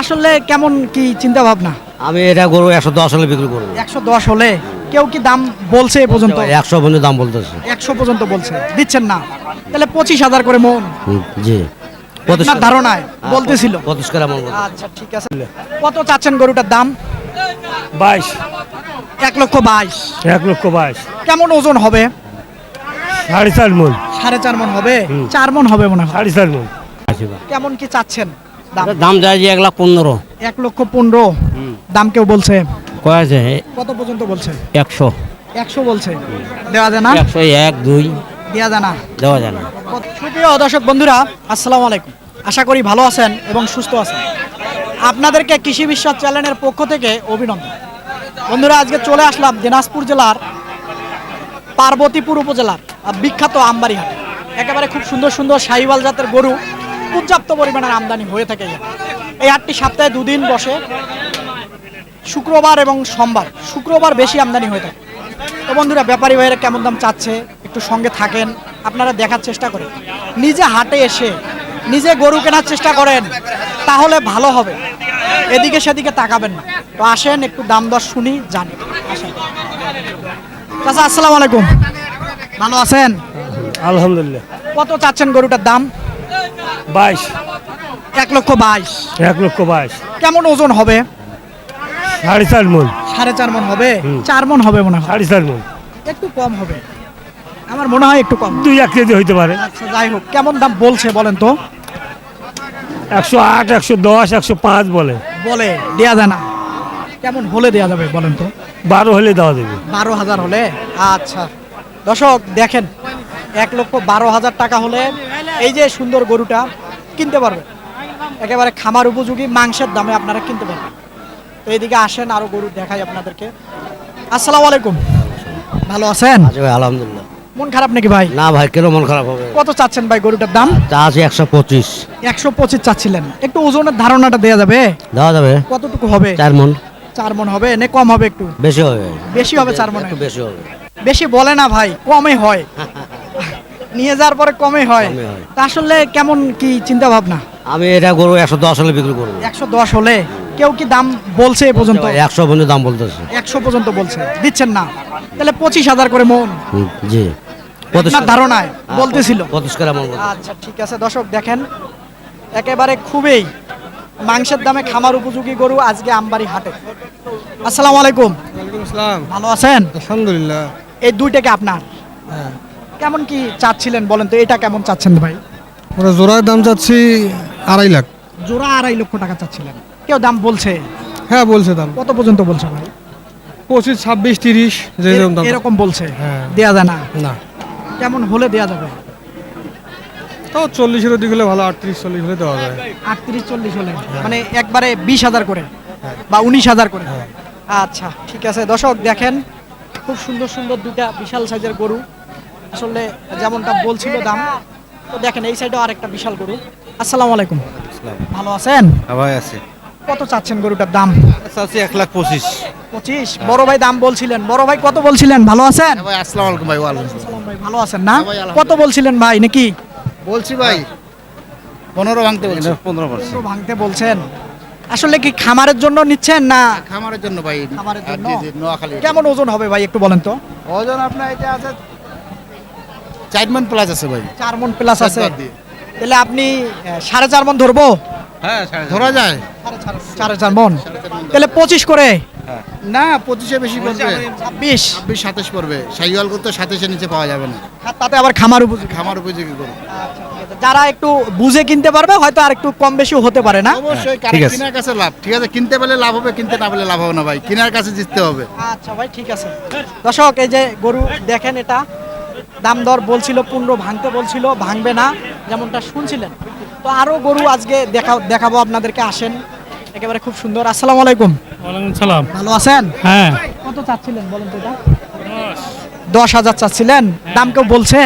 আসলে কেমন কি চিন্তা ভাবনা আমি এটা গরু একশো দশ হলে বিক্রি করব। একশো দশ হলে কেউ কি দাম বলছে এ পর্যন্ত? একশো পর্যন্ত দাম বলতেছে। একশো পর্যন্ত বলছে। দিচ্ছেন না। তাহলে পঁচিশ হাজার করে মন। জি। আপনার ধারণায় বলতেছিল। পঁচিশ করে মন আচ্ছা ঠিক আছে। কত চাচ্ছেন গরুটার দাম? বাইশ। এক লক্ষ বাইশ। এক লক্ষ বাইশ। কেমন ওজন হবে? সাড়ে চার মন। সাড়ে চার মন হবে? চার মন হবে মনে হয়। সাড়ে চার মন। কেমন কি চাচ্ছেন? দাম? যায় যে এক লাখ পনেরো। এক লক্ষ পনেরো। দাম কেউ বলছে? কত পর্যন্ত বলছে? একশো। একশো বলছে। দেওয়া যায় না? একশো এক দুই। দেওয়া যায় না? দেওয়া যায় না। সুপ্রিয় দর্শক বন্ধুরা আসসালামু আলাইকুম। আশা করি ভালো আছেন এবং সুস্থ আছেন। আপনাদেরকে কৃষি বিশ্বাস চ্যানেলের পক্ষ থেকে অভিনন্দন। বন্ধুরা আজকে চলে আসলাম দিনাজপুর জেলার পার্বতীপুর উপজেলার বিখ্যাত আমবাড়ি হাটে একেবারে খুব সুন্দর সুন্দর সাহিওয়াল জাতের গরু পর্যাপ্ত পরিমাণের আমদানি হয়ে থাকে এই হাটে। এই হাটটি সপ্তাহে দুদিন বসে শুক্রবার এবং সোমবার শুক্রবার বেশি আমদানি হয়ে থাকে। তো বন্ধুরা ব্যাপারী ভাইয়েরা কেমন দাম চাচ্ছে? একটু সঙ্গে থাকেন আপনারা দেখার চেষ্টা করেন। নিজে হাটে এসে নিজে গরু কেনার চেষ্টা করেন তাহলে ভালো হবে। এদিকে সেদিকে তাকাবেন না। তো আসেন একটু দাম দর শুনি জানি। আসেন। চাচা আসসালামু আলাইকুম। ভালো আছেন? আলহামদুলিল্লাহ। কত চাচ্ছেন গরুটার দাম? বাইশ। এক লক্ষ বাইশ। এক লক্ষ বাইশ। কেমন ওজন হবে? সাড়ে চার মন। সাড়ে চার মন হবে। চার মন হবে মনে হয়। সাড়ে চার মন। একটু কম হবে। আমার মনে হয় একটু কম। দুই এক কেজি হইতে পারে। আচ্ছা যাই হোক। কেমন দাম বলছে বলেন তো? একশো আট একশো দশ একশো পাঁচ বলে। বলে দেয়া যায় না। কেমন হলে দেয়া যাবে বলেন তো? বারো হলে দেওয়া দেবে বারো হাজার হলে? আচ্ছা। দর্শক দেখেন এক লক্ষ বারো হাজার টাকা হলে এই যে সুন্দর গরুটা কিনতে পারবেন একেবারে খামার উপযোগী মাংসের দামে আপনারা কিনতে পারবেন। তো এইদিকে আসেন আরও গরু দেখাই আপনাদেরকে। আসসালামু আলাইকুম। ভালো আছেন? আছে আলহামদুলিল্লাহ। মন খারাপ নাকি ভাই? না ভাই কেন মন খারাপ হবে? কত চাচ্ছেন ভাই গরুটার দাম? চা আছে একশো পঁচিশ। একশো পঁচিশ চাচ্ছিলেন। একটু ওজনের ধারণাটা দেওয়া যাবে? দেওয়া যাবে। কতটুকু হবে? চার মন। চার মন হবে নে কম হবে একটু? বেশি হবে। বেশি হবে চার মন? একটু বেশি হবে। বেশি বলে না ভাই কমে হয়। নিয়ে যাওয়ার পরে কমে হয়। তা আসলে কেমন কি চিন্তা ভাবনা আমি এটা গরু একশো দশ হলে বিক্রি করব। একশো দশ হলে? কেউ কি দাম বলছে এ পর্যন্ত? একশো পর্যন্ত দাম বলতেছে। একশো পর্যন্ত বলছে। দিচ্ছেন না। তাহলে পঁচিশ হাজার করে মন। জি। আপনার ধারণায় বলতেছিল। পঁচিশ করে মন বলতেছে। আচ্ছা ঠিক আছে। দর্শক দেখেন একেবারে খুবই মাংসের দামে খামার উপযোগী গরু আজকে আমবাড়ি হাটে। আসসালামু আলাইকুম। ভালো আছেন? আলহামদুলিল্লাহ। এই দুইটাকে আপনার? কেমন কি চাচ্ছিলেন বলেন তো এটা কেমন চাচ্ছেন ভাই? ওরা জোড়ার দাম চাচ্ছি আড়াই লাখ। জোড়া আড়াই লক্ষ টাকা চাচ্ছিলেন। কেউ দাম বলছে? হ্যাঁ বলছে দাম। কত পর্যন্ত বলছে ভাই? পঁচিশ ছাব্বিশ তিরিশ যেরকম দাম। এরকম বলছে? হ্যাঁ। দেয়া যায় না? না। কেমন হলে দেয়া যাবে? তাও চল্লিশের হলে ভালো আটত্রিশ চল্লিশ হলে দেওয়া যায়। আটত্রিশ চল্লিশ হলে? মানে একবারে বিশ হাজার করে? বা উনিশ হাজার করে? আচ্ছা ঠিক আছে। দর্শক দেখেন খুব সুন্দর সুন্দর দুটা বিশাল সাইজের গরু। আসলে যেমনটা বলছিল দাম তো দেখেন এই সাইডেও আরেকটা বিশাল গরু। আসসালামু আলাইকুম। ভালো আছেন? ভাই আছে। কত চাচ্ছেন গরুটার দাম? আছে এক লাখ পঁচিশ। পঁচিশ? বড় ভাই দাম বলছিলেন। বড় ভাই কত বলছিলেন? ভালো আছেন? ভাই আসসালামু আলাইকুম ভাই ভাই ভালো আছেন না? হ্যাঁ। কত বলছিলেন ভাই নাকি? বলছি ভাই পনেরো ভাঙতে বলছি। পনেরো একটু ভাঙতে বলছেন। আসলে কি খামারের জন্য নিচ্ছেন না খামারের জন্য ভাই। খামারের জন্য? কেমন ওজন হবে ভাই একটু বলেন তো। ওজন আপনার এটা আছে চার মন প্লাস আছে ভাই। চার মন প্লাস আছে। তাহলে আপনি সাড়ে চার মন ধরবো? হ্যাঁ ধরা যায়। সাড়ে চার মন। তাহলে পঁচিশ করে? না পঁচিশে বেশি পড়বে। ছাব্বিশ। ছাব্বিশ সাতাশ পড়বে। সাইওয়াল করতে সাতাশের নিচে পাওয়া যাবে না। তাতে আবার খামার উপযোগী। খামার উপযোগী করুন যারা একটু বুঝে কিনতে পারবে হয়তো আর একটু কম বেশি হতে পারে না। অবশ্যই আছে। কাছে লাভ। ঠিক আছে কিনতে পেলে লাভ হবে কিনতে না পেলে লাভ হবে না ভাই। কেনার কাছে জিততে হবে। আচ্ছা ভাই ঠিক আছে। দর্শক এই যে গরু দেখেন এটা। দাম দর বলছিল পনেরো ভাঙতে বলছিল ভাঙবে না যেমনটা শুনছিলেন। তো আরও গরু আজকে দেখা দেখাবো আপনাদেরকে আসেন। একেবারে খুব সুন্দর। আসসালামু আলাইকুম। সালাম। ভালো আছেন? হ্যাঁ। কত চাচ্ছিলেন বলেন তো এটা? দশ হাজার চাচ্ছিলেন? দাম কেউ বলছে?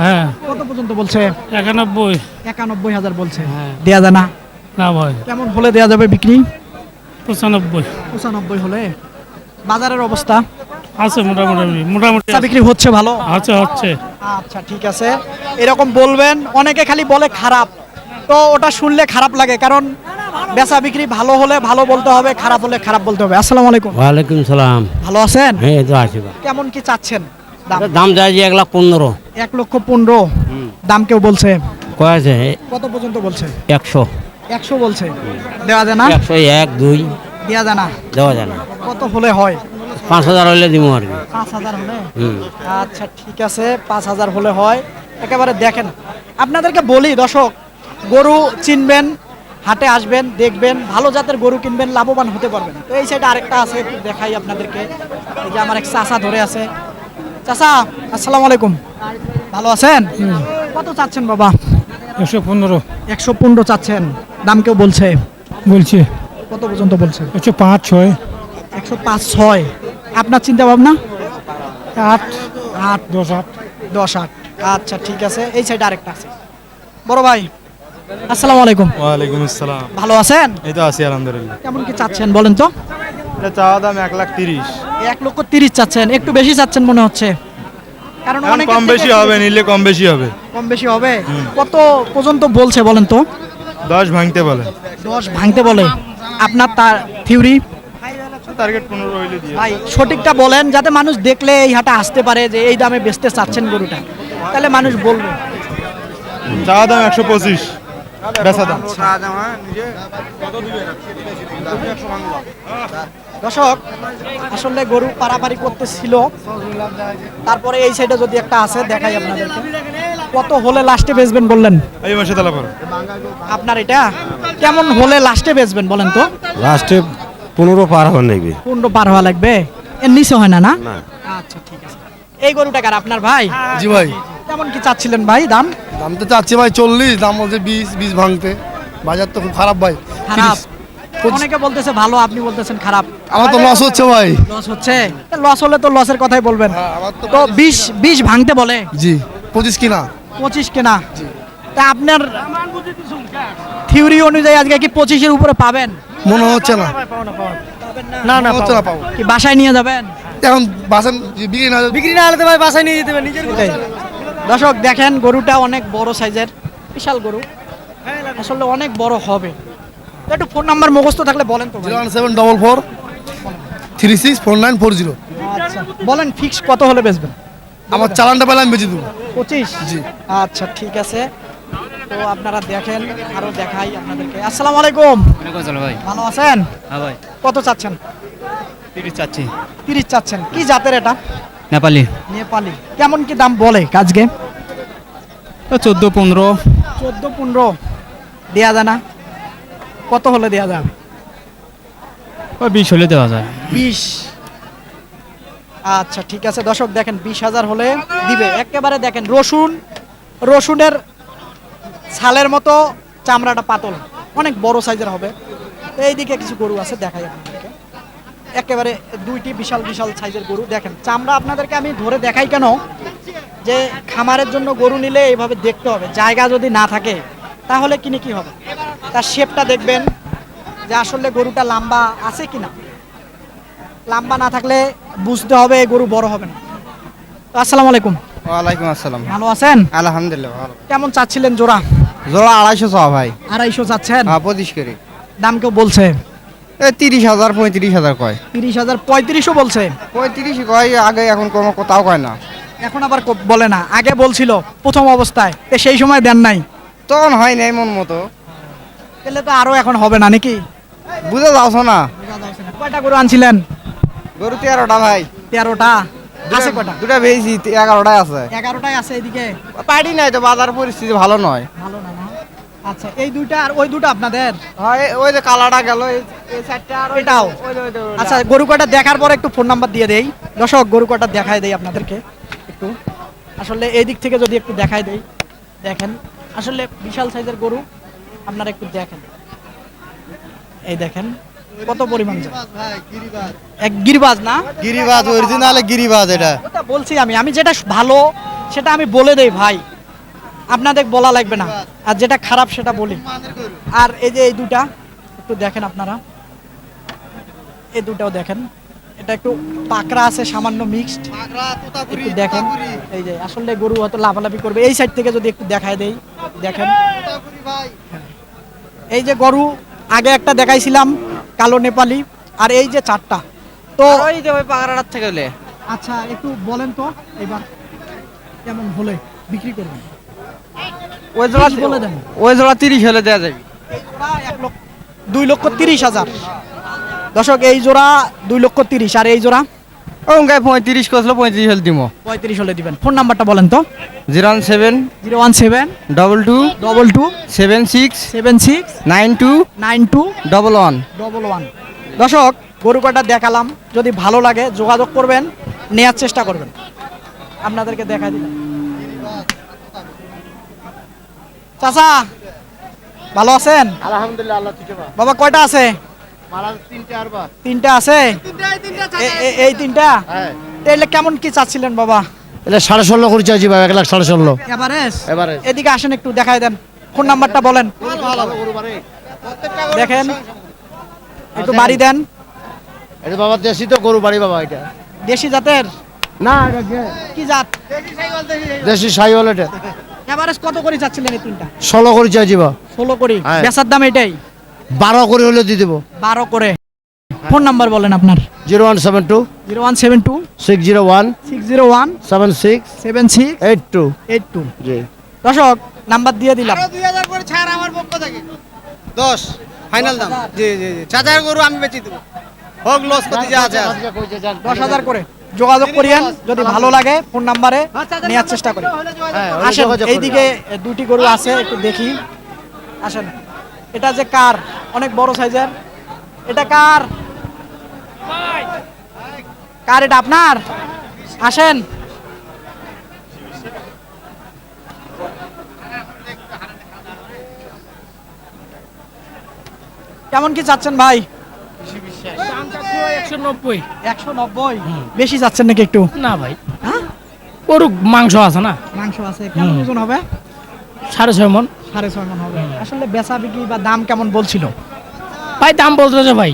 হ্যাঁ। কত পর্যন্ত বলছে? একানব্বই। একানব্বই হাজার বলছে। হ্যাঁ। দেয়া যায় না। না ভাই। কেমন হলে দেয়া যাবে বিক্রি? পঁচানব্বই। পঁচানব্বই হলে। বাজারের অবস্থা? আছে মোটামুটি মোটামুটি চা বিক্রি হচ্ছে ভালো? আছে হচ্ছে। আচ্ছা ঠিক আছে। এরকম বলবেন অনেকে খালি বলে খারাপ। তো ওটা শুনলে খারাপ লাগে কারণ বেচা বিক্রি ভালো হলে ভালো বলতে হবে খারাপ হলে খারাপ বলতে হবে। আসসালামু আলাইকুম। ওয়ালাইকুম সালাম। ভালো আছেন? হ্যাঁ তো আছি কেমন কি চাচ্ছেন দাম? দাম যায় যে এক লাখ পনেরো। এক লক্ষ পনেরো। দাম কেউ বলছে? কয় আছে? কত পর্যন্ত বলছে? একশো। একশো বলছে। দেওয়া যায় না? একশো এক দুই। দেওয়া যায় না? দেওয়া যায় না। কত হলে হয়? পাঁচ হাজার হইলে দিব আর কি। পাঁচ হাজার হলে? আচ্ছা ঠিক আছে পাঁচ হাজার হলে হয়। একেবারে দেখেন আপনাদেরকে বলি দর্শক গরু চিনবেন হাটে আসবেন দেখবেন ভালো জাতের গরু কিনবেন লাভবান হতে পারবেন। তো এই সাইডে আরেকটা আছে একটু দেখাই আপনাদেরকে। এই যে আমার এক চাচা ধরে আছে। চাচা আসসালামু আলাইকুম। ভালো আছেন? কত চাচ্ছেন বাবা? একশো পনেরো। একশো পনেরো চাচ্ছেন। দাম কেউ বলছে? বলছে। কত পর্যন্ত বলছে? একশো পাঁচ ছয়। একশো পাঁচ ছয়। আপনার চিন্তা ভাবনা আট। আট দশ আট। দশ আট। আচ্ছা ঠিক আছে। এই সাইডে আরেকটা আছে। বড় ভাই আসসালামু আলাইকুম। ওয়ালাইকুম আসসালাম। ভালো আছেন? এই তো আছি আলহামদুলিল্লাহ। কেমন কি চাচ্ছেন বলেন তো? এটা চাওয়া দাম এক লাখ তিরিশ। এক লক্ষ তিরিশ চাচ্ছেন একটু বেশি চাচ্ছেন মনে হচ্ছে। কারণ অনেক কম বেশি হবে নিলে কম বেশি হবে। কম বেশি হবে? কত পর্যন্ত বলছে বলেন তো? দশ ভাঙতে বলে। দশ ভাঙতে বলে। আপনার তার থিওরি টার্গেট পনেরো হইলে দিয়ে ভাই সঠিকটা বলেন যাতে মানুষ দেখলে এই হাটে আসতে পারে যে এই দামে বেচতে চাচ্ছেন গরুটা। তাহলে মানুষ বলবে। চাওয়া দাম একশো পঁচিশ। বেচা দাম। দর্শক আসলে গরু পারাপারি করতেছিল। তারপরে এই সাইডে যদি একটা আছে দেখাই আপনাদেরকে। কত হলে লাস্টে বেচবেন বললেন? এই মাসে আপনার এটা? কেমন হলে লাস্টে বেচবেন বলেন তো? লাস্টে পনেরো পার হওয়ার নেবে পনেরো পার হওয়া লাগবে? এর নিচে হয় না না? আচ্ছা ঠিক আছে। এই গরুটা কার আপনার ভাই? জি ভাই। কেমন কি চাচ্ছিলেন ভাই দাম? দাম তো চাচ্ছি ভাই চল্লিশ দাম বলছে বিশ বিশ ভাঙতে। বাজার তো খুব খারাপ ভাই। খারাপ। অনেকে বলতেছে ভালো আপনি বলতেছেন খারাপ। আমার তো লস হচ্ছে ভাই। লস হচ্ছে? লস হলে তো লসের কথাই বলবেন। হ্যাঁ, আমার তো তো বিশ বিশ ভাঙতে বলে? জি পঁচিশ কিনা। পঁচিশ কেনা? তা আপনার থিওরি অনুযায়ী আজকে কি পঁচিশের উপরে পাবেন? মনে হচ্ছে না। না হচ্ছে না পাবো। কি বাসায় নিয়ে যাবেন? এখন বিক্রি না বিক্রি না হলে তো ভাই বাসায় নিয়ে যেতে হবে নিজের দর্শক দেখেন গরুটা অনেক বড় সাইজের বিশাল গরু। আসলে অনেক বড় হবে। একটু ফোন নাম্বার মুখস্থ থাকলে বলেন তো zero one seven double four three six four nine four zero. আচ্ছা। বলেন ফিক্স কত হলে বেচবেন? আমার চালানটা পেলে আমি বেঁচে দেবো। পঁচিশ? জি। আচ্ছা ঠিক আছে। তো আপনারা দেখেন আরও দেখাই আপনাদেরকে। আসসালামু আলাইকুম। ভাই। ভালো আছেন? হ্যাঁ ভাই। কত চাচ্ছেন? তিরিশ চাচ্ছি। তিরিশ চাচ্ছেন। কি জাতের এটা? নেপালি। নেপালি। কেমন কি দাম বলে আজকে? চোদ্দ পনেরো। চোদ্দ পনেরো। দেওয়া যায় না? কত হলে দেওয়া যাবে ওই বিশ হলে দেওয়া যায়। বিশ। আচ্ছা ঠিক আছে। দর্শক দেখেন বিশ হাজার হলে দিবে। একেবারে দেখেন রসুন রসুনের ছালের মতো চামড়াটা পাতল। অনেক বড় সাইজের হবে। এইদিকে কিছু গরু আছে দেখাই আপনাদেরকে। একেবারে দুইটি বিশাল বিশাল সাইজের গরু। দেখেন চামড়া আপনাদেরকে আমি ধরে দেখাই কেন? যে খামারের জন্য গরু নিলে এইভাবে দেখতে হবে। জায়গা যদি না থাকে তাহলে কিনে কি হবে? তার শেপটা দেখবেন যে আসলে গরুটা লম্বা আছে কিনা। লাম্বা না থাকলে বুঝতে হবে গরু বড় হবে না। আসসালামু আলাইকুম। ওয়ালাইকুম আসসালাম। ভালো আছেন? আলহামদুলিল্লাহ ভালো। কেমন চাচ্ছিলেন জোড়া? জোড়া আড়াইশো চাওয়া ভাই। আড়াইশো চাচ্ছেন? হ্যাঁ পঁচিশ করে দাম কেউ বলছে? এ তিরিশ হাজার পঁয়ত্রিশ হাজার কয়। তিরিশ হাজার পঁয়ত্রিশও বলছে? পঁয়ত্রিশ কয় আগে এখন কোনো কোথাও কয় না। এখন আবার কো- বলে না। আগে বলছিল প্রথম অবস্থায় তো সেই সময় দেন নাই। তখন হয় নাই মন মতো। তাহলে তো আরও এখন হবে না নাকি? বুঝে যাওছো না। কয়টা গরু আনছিলেন? গরু তেরোটা ভাই। তেরোটা। আছে কয়টা দুটা বেশি এগারোটাই আছে। এগারোটাই আছে এদিকে? পারি নাই তো বাজার পরিস্থিতি ভালো নয়। ভালো না না। আচ্ছা এই দুইটা আর ওই দুটো আপনাদের? ওই যে কালাটা গেল এটাও? আচ্ছা গরু কটা দেখার পর একটু ফোন নাম্বার দিয়ে দেই। দর্শক গরু কটা দেখায় দেই আপনাদেরকে। একটু। আসলে এই দিক থেকে যদি একটু দেখায় দেই দেখেন। আসলে বিশাল সাইজের গরু আপনারা একটু দেখেন। এই দেখেন। কত পরিমাণ যায়। এক গিরিবাজ না? গিরিবাজ অরিজিনাল গিরিবাজ এটা। ওটা বলছি আমি। আমি যেটা ভালো সেটা আমি বলে দেই ভাই। আপনাদের বলা লাগবে না। আর যেটা খারাপ সেটা বলি। আর এই যে এই দুটা একটু দেখেন আপনারা। এই দুটাও দেখেন। এটা একটু পাকড়া আছে সামান্য মিক্সড একটু দেখেন। এই যে আসলে গরু হয়তো লাফালাফি করবে। এই সাইড থেকে যদি একটু দেখায় দেই দেখেন। এই যে গরু আগে একটা দেখাইছিলাম। কালো নেপালি আর এই যে চারটা। তো ওই যে ওই পাগড়াটার থেকে হলে। আচ্ছা একটু বলেন তো এবার কেমন হলে বিক্রি করবেন? ওই জোড়া বলে দেন। ওই জোড়া তিরিশ হলে দেওয়া যাবে। এক লক্ষ দুই লক্ষ তিরিশ হাজার। দর্শক এই জোড়া দুই লক্ষ তিরিশ আর এই জোড়া ওঙ্কায় পঁয়ত্রিশ করছিল পঁয়ত্রিশ হলে দিব পঁয়ত্রিশ হলে দিবেন। ফোন নাম্বারটা বলেন তো। Zero one seven zero one seven double two double two seven six seven six nine two nine two double one. Double one. দর্শক গরু কটা দেখালাম। যদি ভালো লাগে যোগাযোগ করবেন নেয়ার চেষ্টা করবেন। আপনাদেরকে দেখা দিলাম। চাচা ভালো আছেন? আলহামদুলিল্লাহ আল্লাহ বাবা কয়টা আছে? তিনটে আছে? এই তিনটা হ্যাঁ। তাহলে কেমন কি চাচ্ছিলেন বাবা? এটা সাড়ে ষোলো করে চাইছি ভাই এক লাখ সাড়ে ষোলো। এদিকে আসেন একটু দেখাই দেন। ফোন নাম্বারটা বলেন। দেখেন। একটু বাড়ি দেন। এটা বাবা দেশি তো গরু বাড়ি বাবা এটা। দেশি জাতের? না কি জাত? দেশি সাইওয়াল এটা। এভারেজ কত করে চাচ্ছিলেন এই তিনটা? ষোলো করে চাইছি বা ষোলো করে। হ্যাঁ। বেচার দাম এটাই। বারো করে হলে দিয়ে দেবো। বারো করে। ফোন নাম্বার বলেন আপনার। Zero one seven two. Zero one seven two. Six zero one. Six zero one. Seven six. Seven six. Eight two. Eight two. জি। দর্শক নাম্বার দিয়ে দিলাম। দশ। ফাইনাল দাম। জি জি জি। চাচার গরু আমি বেচি দেবো। হোক লস করতে যা আছে আছে। দশ হাজার করে। যোগাযোগ করিয়েন যদি ভালো লাগে ফোন নাম্বারে নেওয়ার চেষ্টা করি হ্যাঁ, আসেন এইদিকে দুটি গরু আছে একটু দেখি। আসেন। এটা যে কার? অনেক বড় সাইজের। এটা কার? কার এটা আপনার? আসেন কেমন কি চাচ্ছেন ভাই? একশো নব্বই। একশো নব্বই? বেশি যাচ্ছেন নাকি একটু? না ভাই। হ্যাঁ? মাংস আছে না? মাংস আছে। কেমন ওজন হবে? সাড়ে ছয় মন। সাড়ে ছয় মন হবে। আসলে বেচা বিক্রি বা দাম কেমন বলছিল? ভাই দাম বলতেছে ভাই।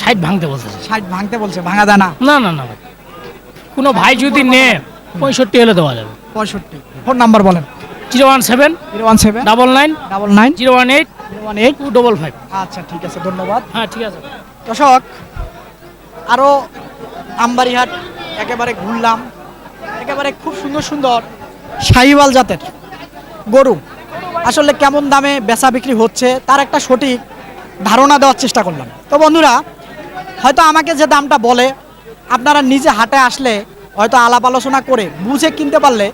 ষাট ভাঙতে বলতেছে। ষাট ভাঙতে বলছে ভাঙা দানা না? না না ভাই। কোনো ভাই যদি নে পঁয়ষট্টি হলে দেওয়া যাবে। পঁয়ষট্টি। ফোন নাম্বার বলেন। Zero one seven zero one seven double nine double nine zero one eight zero one eight two double five. আচ্ছা ঠিক আছে ধন্যবাদ। হ্যাঁ ঠিক আছে। দর্শক আরও আমবাড়িহাট একেবারে ঘুরলাম। একেবারে খুব সুন্দর সুন্দর শাহিওয়াল জাতের গরু। আসলে কেমন দামে বেচা বিক্রি হচ্ছে তার একটা সঠিক ধারণা দেওয়ার চেষ্টা করলাম। তো বন্ধুরা, হয়তো আমাকে যে দামটা বলে, আপনারা নিজে হাটে আসলে হয়তো আলাপ আলোচনা করে বুঝে কিনতে পারলে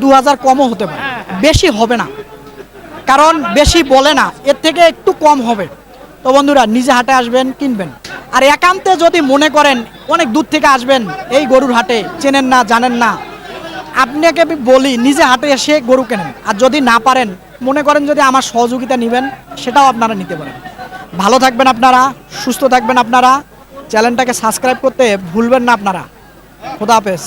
দু হাজার কমও হতে পারে। বেশি হবে না। কারণ বেশি বলে না, এর থেকে একটু কম হবে। তো বন্ধুরা, নিজে হাটে আসবেন, কিনবেন। আর একান্তে যদি মনে করেন, অনেক দূর থেকে আসবেন এই গরুর হাটে, চেনেন না, জানেন না, আপনাকে বলি, নিজে হাটে এসে গরু কেনেন। আর যদি না পারেন মনে করেন যদি আমার সহযোগিতা নেবেন, সেটাও আপনারা নিতে পারেন। ভালো থাকবেন আপনারা, সুস্থ থাকবেন আপনারা। চ্যানেলটাকে সাবস্ক্রাইব করতে ভুলবেন না আপনারা। খোদা হাফেজ।